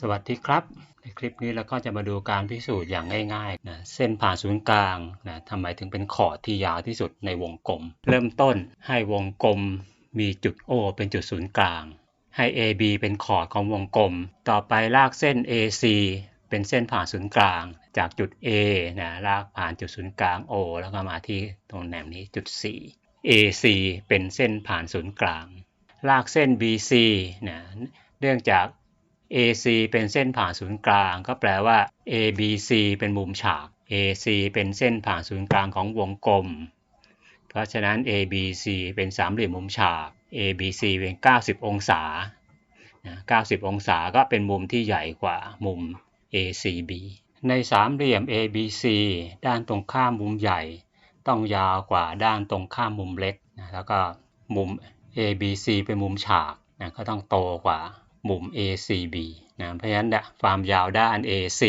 สวัสดีครับ ในคลิปนี้เราก็จะมาดูการพิสูจน์อย่างง่ายๆนะเส้นผ่านศูนย์กลางนะทำไมถึงเป็นขอดที่ยาวที่สุดในวงกลม เริ่มต้นให้วงกลมมีจุด O เป็นจุดศูนย์กลาง ให้ AB เป็นขอดของวงกลม ต่อไปลากเส้น AC เป็นเส้นผ่านศูนย์กลาง จากจุด A นะลากผ่านจุดศูนย์กลาง O แล้วก็มาที่ตรงแหนมนี้จุด C AC เป็นเส้นผ่านศูนย์กลาง ลากเส้น BC นะเนื่องจาก AC เป็นเส้นผ่าศูนย์กลาง ก็แปลว่า ABC เป็นมุมฉาก AC เป็นเส้นผ่าศูนย์กลางของวงกลม เพราะฉะนั้น ABC เป็นสามเหลี่ยมมุมฉาก ABC เป็น 90 องศา 90 องศาก็เป็นมุมที่ใหญ่กว่ามุม ACB ในสามเหลี่ยม ABC ด้านตรงข้ามมุมใหญ่ ต้องยาวกว่าด้านตรงข้ามมุมเล็กนะแล้วก็มุม ABC เป็นมุมฉากนะก็ต้องโตกว่า มุม ACB นะเพราะฉะนั้นเนี่ยความยาวด้าน AC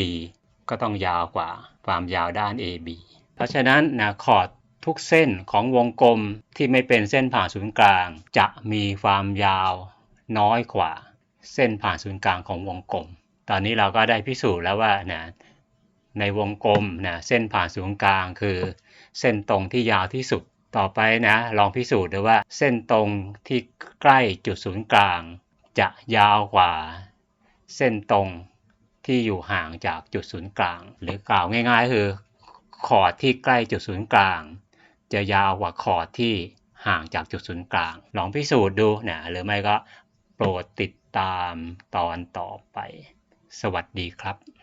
ก็ต้องยาวกว่าความยาวด้าน AB เพราะฉะนั้นนะคอร์ดทุกเส้นของวงกลมที่ไม่เป็นเส้นผ่านศูนย์กลาง จะมีความยาวน้อยกว่าเส้นผ่านศูนย์กลางของวงกลม ตอนนี้เราก็ได้พิสูจน์แล้วว่านะในวงกลมนะเส้นผ่านศูนย์กลางคือ เส้นตรงที่ยาวที่สุด ต่อไปนะลองพิสูจน์ดูว่าเส้นตรงที่ใกล้จุดศูนย์กลาง จะยาวกว่าเส้นตรงที่อยู่ห่างจากจุดศูนย์กลาง หรือกล่าวง่ายๆ คือคอร์ดที่ใกล้จุดศูนย์กลาง จะยาวกว่าคอร์ดที่ห่างจากจุดศูนย์กลาง ลองพิสูจน์ดูนะหรือไม่ก็โปรดติดตามตอนต่อไป สวัสดีครับ